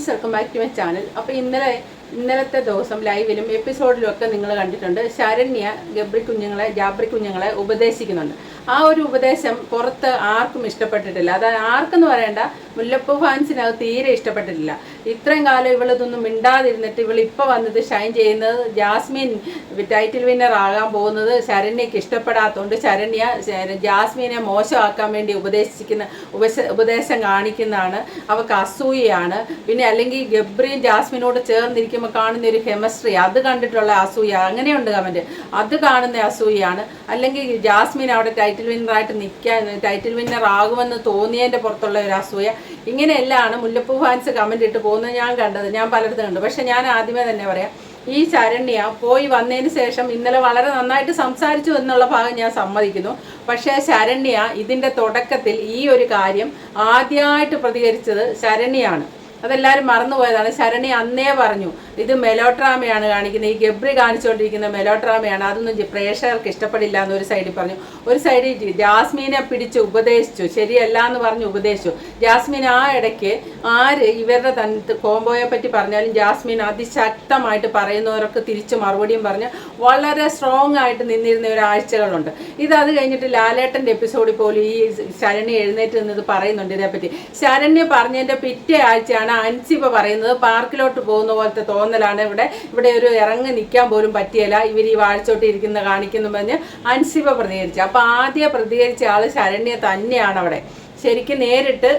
Friends welcome back to my channel അപ്പോൾ ഇന്നലെ ഇന്നലത്തെ ദിവസം ലൈവിലും എപ്പിസോഡിലും ഒക്കെ നിങ്ങൾ കണ്ടിട്ടുണ്ട്. ശരണ്യ ഗബ്രി കുഞ്ഞുങ്ങളെ ജാബ്രി കുഞ്ഞുങ്ങളെ ഉപദേശിക്കുന്നുണ്ട്. ആ ഒരു ഉപദേശം പുറത്ത് ആർക്കും ഇഷ്ടപ്പെട്ടിട്ടില്ല. അത് ആർക്കെന്ന് പറയേണ്ട മുല്ലപ്പൂ ഫാൻസിനത് തീരെ ഇഷ്ടപ്പെട്ടിട്ടില്ല. ഇത്രയും കാലം ഇവളിതൊന്നും മിണ്ടാതിരുന്നിട്ട് ഇവൾ ഇപ്പോൾ വന്നത് ഷൈൻ ചെയ്യുന്നത് ജാസ്മിൻ ടൈറ്റിൽ വിന്നർ ആകാൻ പോകുന്നത് ശരണ്യക്ക് ഇഷ്ടപ്പെടാത്തതുകൊണ്ട് ശരണ്യ ശര- ജാസ്മിനെ മോശമാക്കാൻ വേണ്ടി ഉപദേശിക്കുന്ന ഉപശ ഉപദേശം കാണിക്കുന്നതാണ്. അവൾക്ക് അസൂയയാണ്. പിന്നെ അല്ലെങ്കിൽ ഗബ്രിയും ജാസ്മിനോട് ചേർന്നിരിക്കുമ്പോൾ കാണുന്ന ഒരു കെമിസ്ട്രി അത് കണ്ടിട്ടുള്ള അസൂയ. അങ്ങനെയുണ്ട് കമന്റ് അത് കാണുന്ന അസൂയയാണ്. അല്ലെങ്കിൽ ജാസ്മിൻ അവിടെ ടൈറ്റിൽ വിന്നറായിട്ട് നിൽക്കാൻ ടൈറ്റിൽ വിന്നർ ആകുമെന്ന് തോന്നിയതിന്റെ പുറത്തുള്ള ഒരു അസൂയ. ഇങ്ങനെയെല്ലാം മുല്ലപ്പൂ ഫാൻസ് കമന്റ് ഇട്ട് പോകുന്നത്. ഞാൻ കണ്ടത് ഞാൻ പലയിടത്തും കണ്ടു. പക്ഷെ ഞാൻ ആദ്യമേ തന്നെ പറയാം ഈ ശരണ്യ പോയി വന്നതിന് ശേഷം ഇന്നലെ വളരെ നന്നായിട്ട് സംസാരിച്ചു എന്നുള്ള ഭാഗം ഞാൻ സമ്മതിക്കുന്നു. പക്ഷേ ശരണ്യ ഇതിന്റെ തുടക്കത്തിൽ ഈ ഒരു കാര്യം ആദ്യമായിട്ട് പ്രതികരിച്ചത് ശരണ്യാണ്. അതെല്ലാവരും മറന്നുപോയതാണ്. ശരണി അന്നേ പറഞ്ഞു ഇത് മെലോട്രാമയാണ് കാണിക്കുന്നത്. ഈ ഗബ്രി കാണിച്ചുകൊണ്ടിരിക്കുന്ന മെലോട്രാമയാണ്. അതൊന്നും പ്രേക്ഷകർക്ക് ഇഷ്ടപ്പെടില്ല എന്ന് ഒരു സൈഡിൽ പറഞ്ഞു. ഒരു സൈഡിൽ ജാസ്മീനെ പിടിച്ച് ഉപദേശിച്ചു. ശരിയല്ല എന്ന് പറഞ്ഞ് ഉപദേശിച്ചു. ജാസ്മിൻ ആ ഇടയ്ക്ക് ആര് ഇവരുടെ തൻ കോംബോയെ പറ്റി പറഞ്ഞാലും ജാസ്മിൻ അതിശക്തമായിട്ട് പറയുന്നവരൊക്കെ തിരിച്ച് മറുപടിയും പറഞ്ഞ് വളരെ സ്ട്രോങ് ആയിട്ട് നിന്നിരുന്ന ഒരാഴ്ചകളുണ്ട്. ഇത് അത് കഴിഞ്ഞിട്ട് ലാലേട്ടന്റെ എപ്പിസോഡിൽ പോലും ഈ ശരണ്യ എഴുന്നേറ്റ് നിന്നത് പറയുന്നുണ്ട് ഇതേപ്പറ്റി ശരണ്യ പറഞ്ഞതിന്റെ പിറ്റേ ആഴ്ചയാണ് അൻസിബ പറയുന്നത്. പാർക്കിലോട്ട് പോകുന്ന പോലത്തെ തോന്നലാണ് ഇവിടെ. ഇവിടെ ഒരു ഇറങ്ങി നിൽക്കാൻ പോലും പറ്റിയല്ല. ഇവർ ഈ വാഴ്ചോട്ട് ഇരിക്കുന്ന കാണിക്കുന്നു പറഞ്ഞ് അൻസിബ പ്രതികരിച്ചു. അപ്പോൾ ആദ്യം പ്രതികരിച്ച ആൾ ശരണ്യ തന്നെയാണ് അവിടെ. ശരിക്കും നേരിട്ട്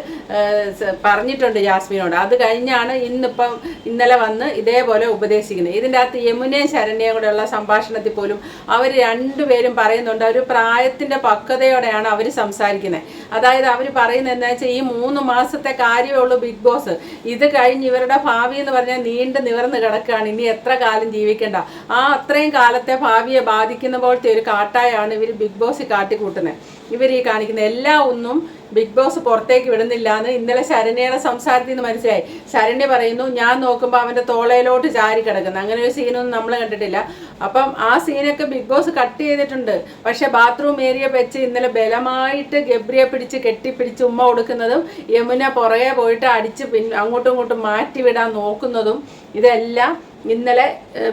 പറഞ്ഞിട്ടുണ്ട് ജാസ്മിനോട്. അത് കഴിഞ്ഞാണ് ഇന്നിപ്പം ഇന്നലെ വന്ന് ഇതേപോലെ ഉപദേശിക്കുന്നത്. ഇതിന്റെ അകത്ത് യമുനയും ശരണ്യയും കൂടെയുള്ള സംഭാഷണത്തിൽ പോലും അവർ രണ്ടുപേരും പറയുന്നുണ്ട്. ഒരു പ്രായത്തിന്റെ പക്വതയോടെയാണ് അവർ സംസാരിക്കുന്നത്. അതായത് അവർ പറയുന്നത് എന്താ വെച്ചാൽ ഈ മൂന്ന് മാസത്തെ കാര്യമേ ഉള്ളൂ ബിഗ് ബോസ്. ഇത് കഴിഞ്ഞ് ഇവരുടെ ഭാവി എന്ന് പറഞ്ഞാൽ നീണ്ടു നിവർന്ന് കിടക്കുകയാണ്. ഇനി എത്ര കാലം ജീവിക്കേണ്ട? ആ അത്രയും കാലത്തെ ഭാവിയെ ബാധിക്കുന്ന പോലത്തെ ഒരു കാട്ടായാണ് ഇവർ ബിഗ് ബോസ് കാട്ടിക്കൂട്ടുന്നത്. ഇവർ ഈ കാണിക്കുന്ന എല്ലാ ഒന്നും ബിഗ് ബോസ് പുറത്തേക്ക് വിടുന്നില്ല എന്ന് ഇന്നലെ ശരണ്യയുടെ സംസാരത്തിൽ നിന്ന് മനസ്സിലായി. ശരണ്യ പറയുന്നു ഞാൻ നോക്കുമ്പോൾ അവന്റെ തോളയിലോട്ട് ചാരി കിടക്കുന്നു. അങ്ങനെ ഒരു സീനൊന്നും നമ്മൾ കണ്ടിട്ടില്ല. അപ്പം ആ സീനൊക്കെ ബിഗ് ബോസ് കട്ട് ചെയ്തിട്ടുണ്ട്. പക്ഷെ ബാത്റൂം ഏരിയ വെച്ച് ഇന്നലെ ബലമായിട്ട് ഗബ്രിയെ പിടിച്ച് കെട്ടിപ്പിടിച്ച് ഉമ്മ കൊടുക്കുന്നതും യമുന പുറകെ പോയിട്ട് അടിച്ച് പിൻ അങ്ങോട്ടും ഇങ്ങോട്ടും മാറ്റി വിടാൻ നോക്കുന്നതും ഇതെല്ലാം ഇന്നലെ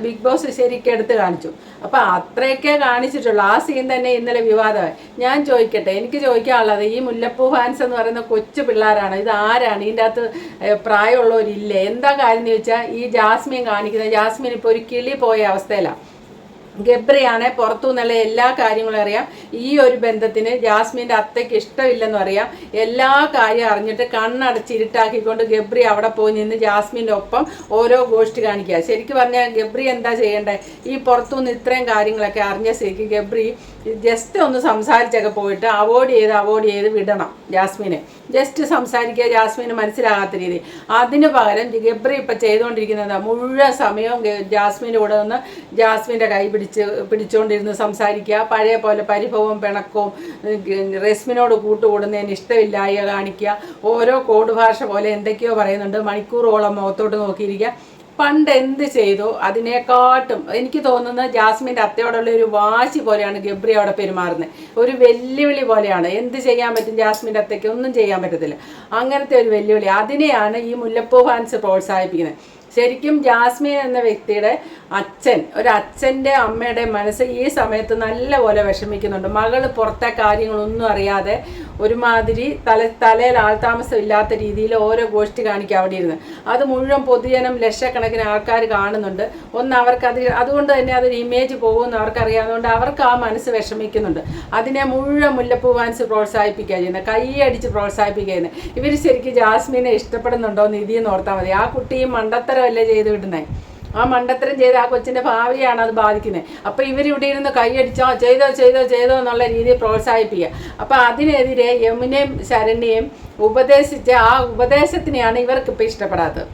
ബിഗ് ബോസ് ശരിക്കും എടുത്ത് കാണിച്ചു. അപ്പോൾ അത്രയൊക്കെ കാണിച്ചിട്ടുള്ളൂ. ആ സീൻ തന്നെ ഇന്നലെ വിവാദമായി. ഞാൻ ചോദിക്കട്ടെ എനിക്ക് ചോദിക്കാനുള്ളത് ഈ മുല്ലപ്പൂ ഫാൻസ് എന്ന് പറയുന്ന കൊച്ചു പിള്ളേരാണ് ഇത് ആരാണ്? ഇതിന്റെ അകത്ത് പ്രായമുള്ളവരില്ലേ? എന്താ കാര്യം എന്ന് ചോദിച്ചാൽ ഈ ജാസ്മിൻ കാണിക്കുന്ന ജാസ്മിൻ ഇപ്പോൾ ഒരു കിളി പോയ അവസ്ഥയിലാണ് ഗബ്രിയാണ് പുറത്തു നിന്നുള്ള എല്ലാ കാര്യങ്ങളും അറിയാം. ഈ ഒരു ബന്ധത്തിന് ജാസ്മിന്റെ അത്തയ്ക്ക് ഇഷ്ടമില്ലെന്ന് അറിയാം. എല്ലാ കാര്യം അറിഞ്ഞിട്ട് കണ്ണടച്ച് ഇരുട്ടാക്കിക്കൊണ്ട് ഗബ്രി അവിടെ പോയി നിന്ന് ജാസ്മിന്റെ ഒപ്പം ഓരോ ഗോഷ്ഠി കാണിക്കുക. ശരിക്കും പറഞ്ഞാൽ ഗബ്രി എന്താ ചെയ്യേണ്ടേ? ഈ പുറത്തു നിന്ന് ഇത്രയും കാര്യങ്ങളൊക്കെ അറിഞ്ഞ ശരിക്ക് ഗബ്രി ജസ്റ്റ് ഒന്ന് സംസാരിച്ചൊക്കെ പോയിട്ട് അവോയ്ഡ് ചെയ്ത് അവോയ്ഡ് ചെയ്ത് വിടണം ജാസ്മിനെ. ജസ്റ്റ് സംസാരിക്കുക ജാസ്മിന് മനസ്സിലാകാത്ത രീതി. അതിന് പകരം ഗബ്രി ഇപ്പം ചെയ്തുകൊണ്ടിരിക്കുന്നത് മുഴുവൻ സമയവും ജാസ്മിന്റെ കൂടെ നിന്ന് ജാസ്മിന്റെ കൈ പിടിച്ച് പിടിച്ചുകൊണ്ടിരുന്ന് സംസാരിക്കുക. പഴയ പോലെ പരിഭവവും പിണക്കവും റെസ്മിനോട് കൂട്ടുകൂടുന്നതിന് ഇഷ്ടമില്ലായ കാണിക്കുക. ഓരോ കോഡ് ഭാഷ പോലെ എന്തൊക്കെയോ പറയുന്നുണ്ട്. മണിക്കൂറോളം മുഖത്തോട്ട് നോക്കിയിരിക്കുക. പണ്ട് എന്ത് ചെയ്തു? അതിനെക്കാട്ടും എനിക്ക് തോന്നുന്നത് ജാസ്മിന്റെ അത്തയോടുള്ള ഒരു വാശി പോലെയാണ് ഗബ്രി അവിടെ പെരുമാറുന്നത്. ഒരു വെല്ലുവിളി പോലെയാണ്. എന്ത് ചെയ്യാൻ പറ്റും ജാസ്മിന്റെ അത്തയ്ക്ക്? ഒന്നും ചെയ്യാൻ പറ്റത്തില്ല. അങ്ങനത്തെ ഒരു വെല്ലുവിളി. അതിനെയാണ് ഈ മുല്ലപ്പൂ ഫാൻസ് പ്രോത്സാഹിപ്പിക്കുന്നത്. ശരിക്കും ജാസ്മിൻ എന്ന വ്യക്തിയുടെ അച്ഛൻ ഒരു അച്ഛന്റെ അമ്മയുടെ മനസ്സ് ഈ സമയത്ത് നല്ലപോലെ വിഷമിക്കുന്നുണ്ട്. മകൾ പുറത്തെ കാര്യങ്ങളൊന്നും അറിയാതെ ഒരുമാതിരി തല തലയിൽ ആൾതാമസം ഇല്ലാത്ത രീതിയിൽ ഓരോ ഗോഷ്ഠി കാണിക്കുക അവിടെ ഇരുന്ന്. അത് മുഴുവൻ പൊതുജനം ലക്ഷക്കണക്കിന് ആൾക്കാർ കാണുന്നുണ്ട്. ഒന്ന് അവർക്ക് അത് അതുകൊണ്ട് തന്നെ അതൊരു ഇമേജ് പോകുമെന്ന് അവർക്കറിയാവുന്നതുകൊണ്ട് അവർക്ക് ആ മനസ്സ് വിഷമിക്കുന്നുണ്ട്. അതിനെ മുഴുവൻ മുല്ലപ്പൂ മനസ്സ് പ്രോത്സാഹിപ്പിക്കുക ചെയ്യുന്നത്. കൈയടിച്ച് പ്രോത്സാഹിപ്പിക്കുക ചെയ്യുന്നത്. ഇവർ ശരിക്കും ജാസ്മിനെ ഇഷ്ടപ്പെടുന്നുണ്ടോ എന്ന് ഇതിന്ന് ഓർത്താൽ മതി. ആ കുട്ടിയും മണ്ടത്തരമല്ലേ ചെയ്ത് വിടുന്നത് ആ മണ്ടത്തരം ചെയ്ത് ആ കൊച്ചിന്റെ ഭാവിയാണ് അത് ബാധിക്കുന്നത് അപ്പോൾ ഇവരിവിടെ ഇരുന്ന് കൈയടിച്ചോ ചെയ്തോ ചെയ്തോ ചെയ്തോ എന്നുള്ള രീതിയിൽ പ്രോത്സാഹിപ്പിക്കുക. അപ്പോൾ അതിനെതിരെ യമുനയും ശരണ്യയും ഉപദേശിച്ച ആ ഉപദേശത്തിനെയാണ് ഇവർക്കിപ്പോൾ ഇഷ്ടപ്പെടാത്തത്.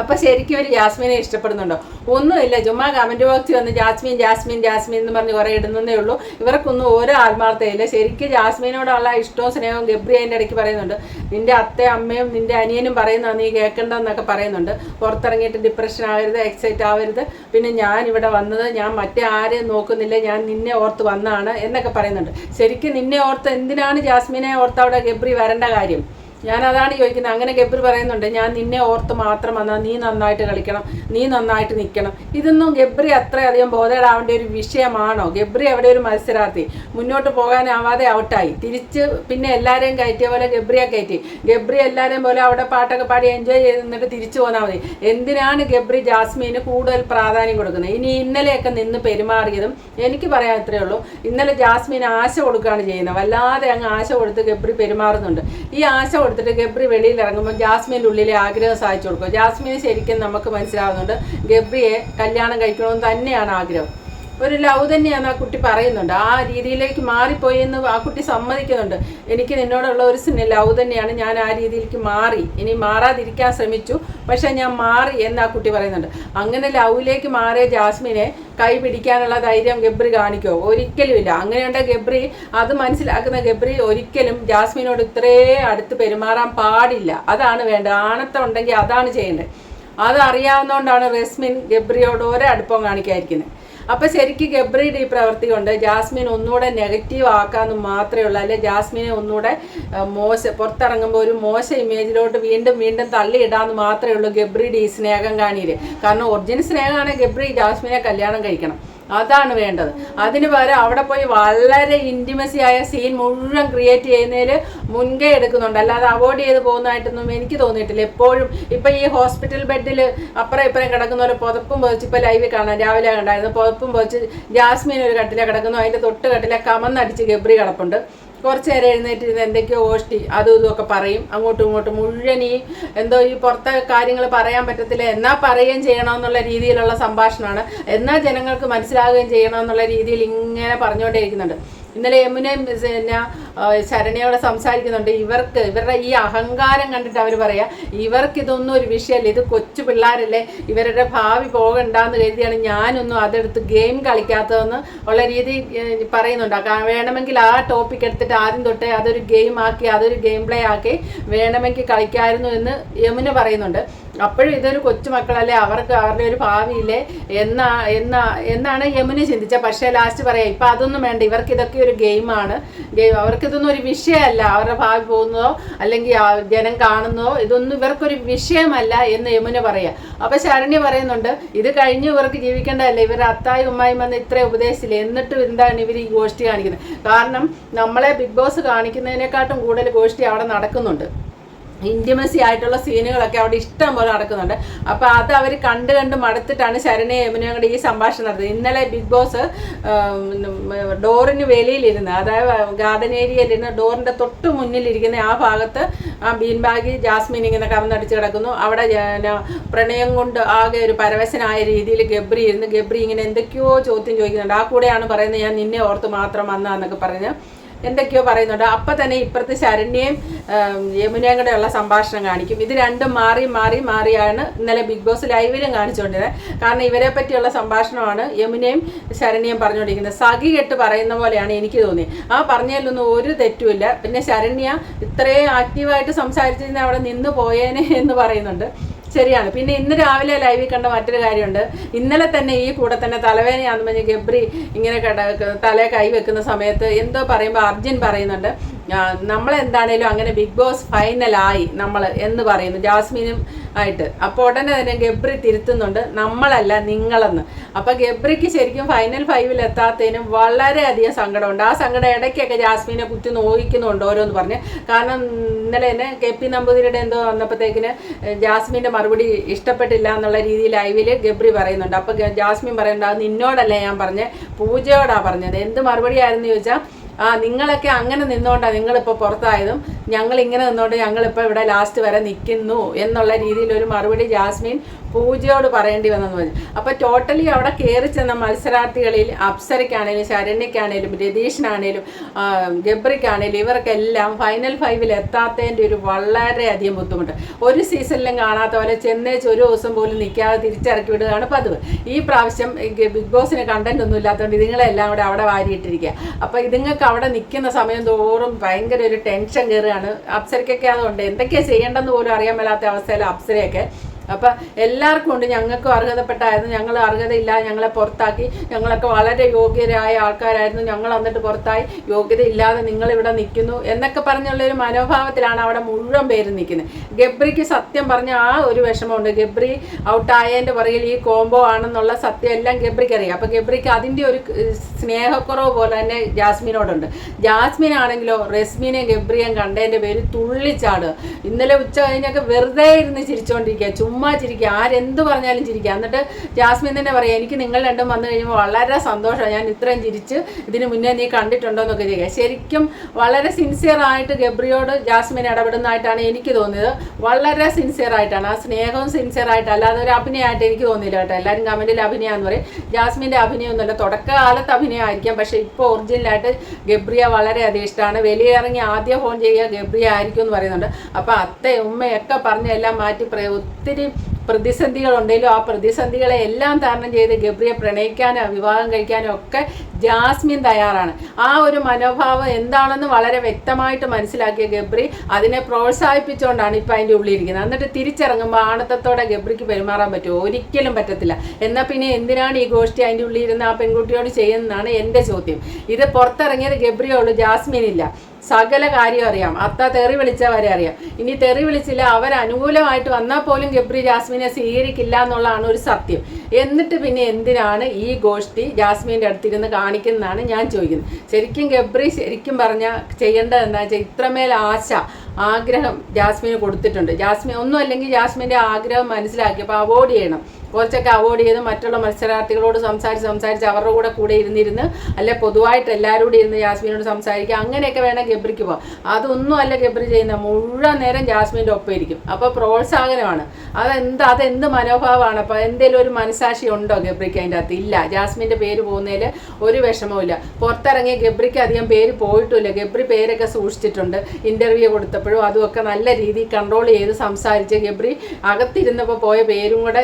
അപ്പൊ ശരിക്കും ഒരു ജാസ്മിനെ ഇഷ്ടപ്പെടുന്നുണ്ടോ? ഒന്നുമില്ല ചുമ്മാ കമന്റ് ബോക്സിൽ വന്ന് ജാസ്മിൻ ജാസ്മിൻ ജാസ്മിൻ എന്ന് പറഞ്ഞ് കുറെ ഇടുന്നതേ ഉള്ളൂ. ഇവർക്കൊന്നും ഓരോ ആത്മാർത്ഥയില്ല ശരിക്കും ജാസ്മിനോടുള്ള ഇഷ്ടവും സ്നേഹവും ഗബ്രി അതിന്റെ ഇടയ്ക്ക് പറയുന്നുണ്ട്. നിന്റെ അത്തയും അമ്മയും നിന്റെ അനിയനും പറയുന്ന നീ കേൾക്കണ്ടെന്നൊക്കെ പറയുന്നുണ്ട്. പുറത്തിറങ്ങിയിട്ട് ഡിപ്രഷൻ ആവരുത് എക്സൈറ്റ് ആവരുത്. പിന്നെ ഞാൻ ഇവിടെ വന്നത് ഞാൻ മറ്റേ ആരെയും നോക്കുന്നില്ല. ഞാൻ നിന്നെ ഓർത്ത് വന്നാണ് എന്നൊക്കെ പറയുന്നുണ്ട്. ശരിക്കും നിന്നെ ഓർത്ത് എന്തിനാണ് ജാസ്മിനെ ഓർത്ത് അവിടെ ഗബ്രി വരേണ്ട കാര്യം? ഞാൻ അതാണ് ചോദിക്കുന്നത്. അങ്ങനെ ഗബ്രി പറയുന്നുണ്ട് ഞാൻ നിന്നെ ഓർത്ത് മാത്രം വന്നാൽ നീ നന്നായിട്ട് കളിക്കണം നീ നന്നായിട്ട് നിൽക്കണം ഇതൊന്നും ഗബ്രി അത്രയധികം ബോധേടാവേണ്ട ഒരു വിഷയമാണോ? ഗബ്രി അവിടെ ഒരു മത്സരാർത്ഥി. മുന്നോട്ട് പോകാനാവാതെ ഔട്ടായി. തിരിച്ച് പിന്നെ എല്ലാവരെയും കയറ്റിയ പോലെ ഗബ്രിയെ കയറ്റി. ഗബ്രി എല്ലാവരെയും പോലെ അവിടെ പാട്ടൊക്കെ പാടി എൻജോയ് ചെയ്ത് നിന്നിട്ട് തിരിച്ചു പോന്നാൽ മതി. എന്തിനാണ് ഗബ്രി ജാസ്മീന് കൂടുതൽ പ്രാധാന്യം കൊടുക്കുന്നത്? ഇനി ഇന്നലെയൊക്കെ നിന്ന് പെരുമാറിയതും എനിക്ക് പറയാൻ ഇത്രയേ ഉള്ളൂ. ഇന്നലെ ജാസ്മീൻ ആശ കൊടുക്കുകയാണ് ചെയ്യുന്നത്. വല്ലാതെ അങ്ങ് ആശ കൊടുത്ത് ഗബ്രി പെരുമാറുന്നുണ്ട്. ഈ ആശ കൊടുത്തിട്ട് ഗബ്രി വെളിയിൽ ഇറങ്ങുമ്പോൾ ജാസ്മിന്റെ ഉള്ളിലെ ആഗ്രഹം സാധിച്ചു കൊടുക്കും. ജാസ്മിന് ശരിക്കും നമുക്ക് മനസ്സിലാവുന്നുണ്ട് ഗബ്രിയെ കല്യാണം കഴിക്കണമെന്ന് തന്നെയാണ് ആഗ്രഹം. ഒരു ലവ് തന്നെയാണ് ആ കുട്ടി പറയുന്നുണ്ട്. ആ രീതിയിലേക്ക് മാറിപ്പോയി എന്ന് ആ കുട്ടി സമ്മതിക്കുന്നുണ്ട്. എനിക്ക് നിന്നോടുള്ള ഒരു ലവ് തന്നെയാണ് ഞാൻ ആ രീതിയിലേക്ക് മാറി. ഇനി മാറാതിരിക്കാൻ ശ്രമിച്ചു. പക്ഷെ ഞാൻ മാറി എന്ന് ആ കുട്ടി പറയുന്നുണ്ട്. അങ്ങനെ ലവിലേക്ക് മാറിയ ജാസ്മിനെ കൈ പിടിക്കാനുള്ള ധൈര്യം ഗബ്രി കാണിക്കോ? ഒരിക്കലും ഇല്ല അങ്ങനെയുണ്ട് ഗബ്രി അത് മനസ്സിലാക്കുന്ന ഗബ്രി ഒരിക്കലും ജാസ്മിനോട് ഇത്രേ അടുത്ത് പെരുമാറാൻ പാടില്ല. അതാണ് വേണ്ടത്. ആണത്തം ഉണ്ടെങ്കിൽ അതാണ് ചെയ്യേണ്ടത്. അതറിയാവുന്നതുകൊണ്ടാണ് റെസ്മിൻ ഗബ്രിയോട് ഒരടുപ്പം കാണിക്കാതിരിക്കുന്നത് അപ്പൊ ശരിക്കും ഗബ്രിയുടെ ഈ പ്രവൃത്തി കൊണ്ട് ജാസ്മിൻ ഒന്നുകൂടെ നെഗറ്റീവ് ആക്കാന്ന് മാത്രമേ ഉള്ളൂ. അല്ലെ ജാസ്മിനെ ഒന്നുകൂടെ മോശ പുറത്തിറങ്ങുമ്പോൾ ഒരു മോശ ഇമേജിലോട്ട് വീണ്ടും വീണ്ടും തള്ളിയിടാന്ന് മാത്രമേ ഉള്ളൂ ഗബ്രിയുടെ ഈ സ്നേഹം കാണിയിൽ. കാരണം ഒറിജിനൽ സ്നേഹമാണ് ഗബ്രി ജാസ്മിനെ കല്യാണം കഴിക്കണം. അതാണ് വേണ്ടത്. അതിന് പകരം അവിടെ പോയി വളരെ ഇന്റിമസി ആയ സീൻ മുഴുവൻ ക്രിയേറ്റ് ചെയ്യുന്നതിൽ മുൻകൈ എടുക്കുന്നുണ്ട്. അല്ലാതെ അവോയ്ഡ് ചെയ്ത് പോകുന്നതായിട്ടൊന്നും എനിക്ക് തോന്നിയിട്ടില്ല. എപ്പോഴും ഇപ്പം ഈ ഹോസ്പിറ്റൽ ബെഡിൽ അപ്പുറം ഇപ്പുറം കിടക്കുന്ന പോലെ പുതപ്പും പൊതിച്ച് ഇപ്പം ലൈവിൽ കാണാം രാവിലെ കണ്ടായിരുന്നു. പുതപ്പും പൊതിച്ച് ജാസ്മിൻ ഒരു കട്ടിലെ കിടക്കുന്നു. അതിന്റെ തൊട്ട് കട്ടിലെ കമന്നടിച്ച് ഗബ്രി കിടപ്പുണ്ട്. കുറച്ച് നേരം എഴുന്നേറ്റിരുന്ന് എന്തൊക്കെയോ ഓഷ്ടി അതും ഇതും ഒക്കെ പറയും. അങ്ങോട്ടും ഇങ്ങോട്ടും മുഴുവൻ ഈ എന്തോ ഈ പുറത്തെ കാര്യങ്ങൾ പറയാൻ പറ്റത്തില്ല. എന്നാ പറയുകയും ചെയ്യണമെന്നുള്ള രീതിയിലുള്ള സംഭാഷണമാണ്. എന്നാൽ ജനങ്ങൾക്ക് മനസ്സിലാകുകയും ചെയ്യണമെന്നുള്ള രീതിയിൽ ഇങ്ങനെ പറഞ്ഞുകൊണ്ടേയിരിക്കുന്നുണ്ട്. ഇന്നലെ യമുനയും പിന്നെ ആ, ശരണ്യയോട് സംസാരിക്കുന്നുണ്ട്. ഇവർക്ക് ഇവരുടെ ഈ അഹങ്കാരം കണ്ടിട്ട് അവർ പറയാ ഇവർക്കിതൊന്നും ഒരു വിഷയമല്ല ഇത് കൊച്ചു പിള്ളേരല്ലേ. ഇവരുടെ ഭാവി പോകണ്ടെന്ന് കരുതിയാണ് ഞാനൊന്നും അതെടുത്ത് ഗെയിം കളിക്കാത്തതെന്ന് ഉള്ള രീതി പറയുന്നുണ്ട്. വേണമെങ്കിൽ ആ ടോപ്പിക് എടുത്തിട്ട് ആദ്യം തൊട്ടേ അതൊരു ഗെയിം ആക്കി അതൊരു ഗെയിം പ്ലേ ആക്കി വേണമെങ്കിൽ കളിക്കായിരുന്നു എന്ന് യമുന പറയുന്നുണ്ട്. അപ്പോഴും ഇതൊരു കൊച്ചുമക്കളല്ലേ അവർക്ക് അവരുടെ ഒരു ഭാവിയില്ലേ? എന്നാ എന്നാ എന്നാണ് യമുന ചിന്തിച്ച പക്ഷേ ലാസ്റ്റ് പറയാം ഇപ്പം അതൊന്നും വേണ്ട. ഇവർക്ക് ഇതൊക്കെ ഒരു ഗെയിമാണ്. ഗെയിം അവർക്കിതൊന്നും ഒരു വിഷയമല്ല. അവരുടെ ഭാവി പോകുന്നതോ അല്ലെങ്കിൽ ജനം കാണുന്നതോ ഇതൊന്നും ഇവർക്കൊരു വിഷയമല്ല എന്ന് യമുന പറയാം. അപ്പം ശരണ്യ പറയുന്നുണ്ട് ഇത് കഴിഞ്ഞ് ഇവർക്ക് ജീവിക്കേണ്ടതല്ലേ? ഇവർ അത്തായി ഉമ്മായും വന്ന് ഇത്ര ഉപദേശിച്ചില്ല? എന്നിട്ടും എന്താണ് ഇവർ ഈ ഗോഷ്ഠി കാണിക്കുന്നത്? കാരണം നമ്മളെ ബിഗ് ബോസ് കാണിക്കുന്നതിനെക്കാട്ടും കൂടുതൽ ഗോഷ്ഠി അവിടെ നടക്കുന്നുണ്ട്. ഇന്റിമസി ആയിട്ടുള്ള സീനുകളൊക്കെ അവിടെ ഇഷ്ടം പോലെ നടക്കുന്നുണ്ട്. അപ്പോൾ അത് അവർ കണ്ട് കണ്ട് മടുത്തിട്ടാണ് ശരണയും യമുനയും കൂടെ ഈ സംഭാഷണം നടത്തുന്നത്. ഇന്നലെ ബിഗ് ബോസ് ഡോറിന് വെളിയിലിരുന്ന് അതായത് ഗാർഡൻ ഏരിയയിലിരുന്ന് ഡോറിന്റെ തൊട്ട് മുന്നിലിരിക്കുന്ന ആ ഭാഗത്ത് ആ ബീൻ ബാഗി ജാസ്മിൻ ഇങ്ങനെ കവന്നടിച്ച് കിടക്കുന്നു. അവിടെ പ്രണയം കൊണ്ട് ആകെ ഒരു പരവശനായ രീതിയിൽ ഗബ്രി ഇരുന്ന് ഗബ്രി ഇങ്ങനെ എന്തൊക്കെയോ ചോദ്യം ചോദിക്കുന്നുണ്ട്. ആ കൂടെയാണ് പറയുന്നത് ഞാൻ നിന്നെ ഓർത്ത് മാത്രം വന്നാന്നൊക്കെ പറഞ്ഞ്. എന്തൊക്കെയോ പറയുന്നുണ്ട്. അപ്പം തന്നെ ഇപ്പുറത്ത് ശരണ്യയും യമുനയും കൂടെ ഉള്ള സംഭാഷണം കാണിക്കും. ഇത് രണ്ടും മാറി മാറി മാറിയാണ് ഇന്നലെ ബിഗ് ബോസ് ലൈവിലും കാണിച്ചുകൊണ്ടിരുന്നത് കാരണം ഇവരെ പറ്റിയുള്ള സംഭാഷണമാണ് യമുനയും ശരണ്യയും പറഞ്ഞുകൊണ്ടിരിക്കുന്നത് സഖി കെട്ട് പറയുന്ന പോലെയാണ് എനിക്ക് തോന്നിയത്. ആ പറഞ്ഞതിലൊന്നും ഒരു തെറ്റുമില്ല. പിന്നെ ശരണ്യ ഇത്രയും ആക്റ്റീവായിട്ട് സംസാരിച്ചിരുന്ന അവിടെ നിന്ന് പോയേനെ എന്ന് പറയുന്നുണ്ട്. ശരിയാണ്. പിന്നെ ഇന്ന് രാവിലെ ലൈവിൽ കണ്ട മറ്റൊരു കാര്യമുണ്ട്. ഇന്നലെ തന്നെ ഈ കൂടെ തന്നെ തലവേദനയാണെന്ന് പറഞ്ഞ് ഗബ്രി ഇങ്ങനെ കട തല കൈ വെക്കുന്ന സമയത്ത് എന്തോ പറയുമ്പോൾ അർജുൻ പറയുന്നുണ്ട്. ആ, നമ്മളെന്താണേലും അങ്ങനെ ബിഗ് ബോസ് ഫൈനലായി നമ്മൾ എന്ന് പറയുന്നു ജാസ്മിനും ആയിട്ട്. അപ്പോൾ ഉടനെ തന്നെ ഗബ്രി തിരുത്തുന്നുണ്ട് നമ്മളല്ല നിങ്ങളെന്ന്. അപ്പോൾ ഗബ്രിക്ക് ശരിക്കും ഫൈനൽ ഫൈവിൽ എത്താത്തതിനും വളരെയധികം സങ്കടമുണ്ട്. ആ സങ്കടം ഇടയ്ക്കൊക്കെ ജാസ്മിനെ കുത്തി നോയിക്കുന്നുണ്ട് ഓരോന്ന് പറഞ്ഞ്. കാരണം ഇന്നലെ തന്നെ കെ പി നമ്പൂതിരിയുടെ എന്തോ വന്നപ്പോഴത്തേക്കിന് ജാസ്മിന്റെ മറുപടി ഇഷ്ടപ്പെട്ടില്ല എന്നുള്ള രീതിയിൽ ലൈവിൽ ഗബ്രി പറയുന്നുണ്ട്. അപ്പോൾ ജാസ്മിൻ പറയുന്നുണ്ട് അത് നിന്നോടല്ല ഞാൻ പറഞ്ഞത് പൂജയോടാണ് പറഞ്ഞത്. എന്ത് മറുപടി ആയിരുന്നു ചോദിച്ചാൽ ആ നിങ്ങളൊക്കെ അങ്ങനെ നിന്നോണ്ടാ നിങ്ങളിപ്പോൾ പുറത്തായതും. ഞങ്ങൾ ഇങ്ങനെ നിന്നോണ്ട് ഞങ്ങളിപ്പോൾ ഇവിടെ ലാസ്റ്റ് വരെ നിൽക്കുന്നു എന്നുള്ള രീതിയിൽ ഒരു മറുപടി ജാസ്മിൻ പൂജയോട് പറയേണ്ടി വന്നെന്ന് പറഞ്ഞു. അപ്പോൾ ടോട്ടലി അവിടെ കയറി ചെന്ന മത്സരാർത്ഥികളിൽ അപ്സരയ്ക്കാണേലും ശരണ്യക്കാണേലും രതീഷിനാണേലും ഗബ്രിക്കാണേലും ഇവർക്കെല്ലാം ഫൈനൽ ഫൈവിൽ എത്താത്തതിന്റെ ഒരു വളരെയധികം ബുദ്ധിമുട്ട്. ഒരു സീസണിലും കാണാത്ത പോലെ ചെന്നേച്ച് ഒരു ദിവസം പോലും നിൽക്കാതെ തിരിച്ചിറക്കി വിടുകയാണ് പതിവ്. ഈ പ്രാവശ്യം ബിഗ് ബോസിന് കണ്ടന്റ് ഒന്നും ഇല്ലാത്തതുകൊണ്ട് ഇതുങ്ങളെല്ലാം കൂടെ അവിടെ വാരിയിട്ടിരിക്കുക. അപ്പോൾ ഇതുങ്ങൾക്ക് അവിടെ നിൽക്കുന്ന സമയം തോറും ഭയങ്കര ഒരു ടെൻഷൻ കയറുകയാണ് അപ്സരയ്ക്കൊക്കെ അതുകൊണ്ട് എന്തൊക്കെയാണ് ചെയ്യേണ്ടെന്ന് പോലും അറിയാൻ മേലാത്ത അവസ്ഥയിൽ അപ്സരയൊക്കെ. അപ്പം എല്ലാവർക്കും ഉണ്ട്. ഞങ്ങൾക്കും അർഹതപ്പെട്ടായിരുന്നു. ഞങ്ങൾ അർഹതയില്ല. ഞങ്ങളെ പുറത്താക്കി. ഞങ്ങളൊക്കെ വളരെ യോഗ്യരായ ആൾക്കാരായിരുന്നു. ഞങ്ങൾ വന്നിട്ട് പുറത്തായി. യോഗ്യതയില്ലാതെ നിങ്ങൾ ഇവിടെ നിൽക്കുന്നു എന്നൊക്കെ പറഞ്ഞുള്ള ഒരു മനോഭാവത്തിലാണ് അവിടെ മുഴുവൻ പേര് നിൽക്കുന്നത്. ഗബ്രിക്ക് സത്യം പറഞ്ഞ ആ ഒരു വിഷമമുണ്ട്. ഗബ്രി ഔട്ടായതിന്റെ പുറകിൽ ഈ കോംബോ ആണെന്നുള്ള സത്യം എല്ലാം ഗബ്രിക്ക് അറിയാം അപ്പം ഗബ്രിക്ക് അതിന്റെ ഒരു സ്നേഹക്കുറവ് പോലെ തന്നെ ജാസ്മിനോടുണ്ട്. ജാസ്മിൻ ആണെങ്കിലോ റെസ്മിനെയും ഗബ്രിയും കണ്ടതിന്റെ പേര് തുള്ളിച്ചാടുക ഇന്നലെ ഉച്ച കഴിഞ്ഞൊക്കെ വെറുതെ ഇരുന്ന് ചിരിച്ചുകൊണ്ടിരിക്കുക ചുമ്മാ ചിരിക്കുക. ആരെന്ത് പറഞ്ഞാലും ചിരിക്കുക. എന്നിട്ട് ജാസ്മിൻ തന്നെ പറയാം എനിക്ക് നിങ്ങൾ രണ്ടും വന്നു കഴിയുമ്പോൾ വളരെ സന്തോഷമാണ്. ഞാൻ ഇത്രയും ചിരിച്ച് ഇതിന് മുന്നേ നീ കണ്ടിട്ടുണ്ടോ? എന്നൊക്കെ ചെയ്യുക ശരിക്കും വളരെ സിൻസിയർ ആയിട്ട് ഗബ്രിയോട് ജാസ്മിൻ ഇടപെടുന്നതായിട്ടാണ് എനിക്ക് തോന്നിയത്. വളരെ സിൻസിയർ ആയിട്ടാണ്. ആ സ്നേഹവും സിൻസിയർ ആയിട്ട് അല്ലാതെ ഒരു അഭിനയമായിട്ട് എനിക്ക് തോന്നിയില്ല കേട്ടോ. എല്ലാവരും കമന്റിൽ അഭിനയമാണെന്ന് പറയും. ജാസ്മിന്റെ അഭിനയമൊന്നുമല്ല തുടക്കകാലത്ത് അഭിനയമായിരിക്കാം. പക്ഷേ ഇപ്പോൾ ഒറിജിനലായിട്ട് ഗബ്രിയ വളരെയധികം ഇഷ്ടമാണ്. വെളിയിറങ്ങി ആദ്യം ഫോൺ ചെയ്യുക ഗബ്രിയ ആയിരിക്കും എന്ന് പറയുന്നുണ്ട്. അപ്പോൾ അത്തയും ഉമ്മയൊക്കെ പറഞ്ഞ് എല്ലാം മാറ്റി ഒത്തിരി പ്രതിസന്ധികളുണ്ടെങ്കിലും ആ പ്രതിസന്ധികളെ എല്ലാം തരണം ചെയ്ത് ഗബ്രിയെ പ്രണയിക്കാനോ വിവാഹം കഴിക്കാനോ ഒക്കെ ജാസ്മിൻ തയ്യാറാണ്. ആ ഒരു മനോഭാവം എന്താണെന്ന് വളരെ വ്യക്തമായിട്ട് മനസ്സിലാക്കിയ ഗബ്രി അതിനെ പ്രോത്സാഹിപ്പിച്ചുകൊണ്ടാണ് ഇപ്പം അതിന്റെ ഉള്ളിലിരിക്കുന്നത്. എന്നിട്ട് തിരിച്ചിറങ്ങുമ്പോൾ ആണത്തത്തോടെ ഗബ്രിക്ക് പെരുമാറാൻ പറ്റുമോ? ഒരിക്കലും പറ്റത്തില്ല. എന്നാൽ പിന്നെ എന്തിനാണ് ഈ ഗോഷ്ടി അതിന്റെ ഉള്ളിൽ ഇരുന്ന് ആ പെൺകുട്ടിയോട് ചെയ്യുന്നതാണ് എന്റെ ചോദ്യം. ഇത് പുറത്തിറങ്ങിയത് ഗബ്രിയേ ഉള്ളൂ ജാസ്മിൻ ഇല്ല സകല കാര്യം അറിയാം. അത്ത തെറി വിളിച്ചവരെ അറിയാം. ഇനി തെറി വിളിച്ചില്ല അവർ അനുകൂലമായിട്ട് വന്നാൽ പോലും ഗബ്രി ജാസ്മിനെ സ്വീകരിക്കില്ല എന്നുള്ളതാണ് ഒരു സത്യം. എന്നിട്ട് പിന്നെ എന്തിനാണ് ഈ ഗോഷ്ടി ജാസ്മിന്റെ അടുത്തിരുന്ന് കാണിക്കുന്നതാണ് ഞാൻ ചോദിക്കുന്നത്. ശരിക്കും ഗബ്രി ശരിക്കും പറഞ്ഞാൽ ചെയ്യേണ്ടത് എന്താ വെച്ചാൽ ഇത്രമേൽ ആശ ആഗ്രഹം ജാസ്മിന് കൊടുത്തിട്ടുണ്ട്. ജാസ്മിൻ ഒന്നും അല്ലെങ്കിൽ ജാസ്മിന്റെ ആഗ്രഹം മനസ്സിലാക്കി അപ്പോൾ അവോയ്ഡ് ചെയ്യണം. കുറച്ചൊക്കെ അവോയ്ഡ് ചെയ്ത് മറ്റുള്ള മത്സരാർത്ഥികളോട് സംസാരിച്ച് സംസാരിച്ച് അവരുടെ കൂടെ കൂടെ ഇരുന്നിരുന്ന് അല്ലെ പൊതുവായിട്ട് എല്ലാവരും കൂടി ഇരുന്ന് ജാസ്മിനോട് സംസാരിക്കുക അങ്ങനെയൊക്കെ വേണം ഗബ്രിക്ക് പോകാം അതൊന്നും അല്ല ഗബ്രി ചെയ്യുന്ന മുഴുവൻ നേരം ജാസ്മിന്റെ ഒപ്പം ഇരിക്കും. അപ്പോൾ പ്രോത്സാഹനമാണ്. അതെന്ത് അതെന്ത് മനോഭാവമാണ്? അപ്പോൾ എന്തെങ്കിലും ഒരു മനസാക്ഷി ഉണ്ടോ ഗബ്രിക്ക് അതിന്റെ അകത്ത്? ഇല്ല. ജാസ്മിന്റെ പേര് പോകുന്നതിൽ ഒരു വിഷമവും പുറത്തിറങ്ങിയ ഗബ്രിക്ക് അധികം പേര് പോയിട്ടില്ല ഗബ്രി പേരൊക്കെ സൂക്ഷിച്ചിട്ടുണ്ട്. ഇന്റർവ്യൂ കൊടുത്തപ്പോഴും അതുമൊക്കെ നല്ല രീതിയിൽ കൺട്രോൾ ചെയ്ത് സംസാരിച്ച് ഗബ്രി അകത്തിരുന്നപ്പോൾ പോയ പേരും കൂടെ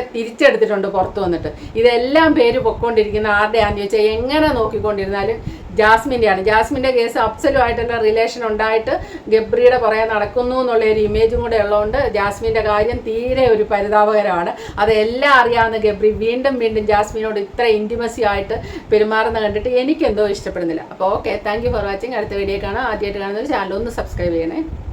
തിരിച്ചെടുത്തിട്ടുണ്ട് പുറത്ത് വന്നിട്ട്. ഇതെല്ലാം പേര് പൊക്കോണ്ടിരിക്കുന്ന ആരുടെയാണെന്ന് ചോദിച്ചാൽ എങ്ങനെ നോക്കിക്കൊണ്ടിരുന്നാലും ജാസ്മിന്റെയാണ്. ജാസ്മിന്റെ കേസ് അപ്സലുമായിട്ടുള്ള റിലേഷൻ ഉണ്ടായിട്ട് ഗബ്രിയുടെ പുറകെ നടക്കുന്നു എന്നുള്ള ഒരു ഇമേജും കൂടെ ഉള്ളതുകൊണ്ട് ജാസ്മിന്റെ കാര്യം തീരെ ഒരു പരിതാപകരമാണ്. അതെല്ലാം അറിയാവുന്ന ഗബ്രി വീണ്ടും വീണ്ടും ജാസ്മിനോട് ഇത്ര ഇന്റിമസി ആയിട്ട് പെരുമാറുന്ന കണ്ടിട്ട് എനിക്കെന്തോ ഇഷ്ടപ്പെടുന്നില്ല. അപ്പോൾ ഓക്കെ താങ്ക് ഫോർ വാച്ചിങ് അടുത്ത വീഡിയോ കാണാം. ആദ്യമായിട്ട് കാണുന്ന ചാനൽ ഒന്ന് സബ്സ്ക്രൈബ് ചെയ്യണേ.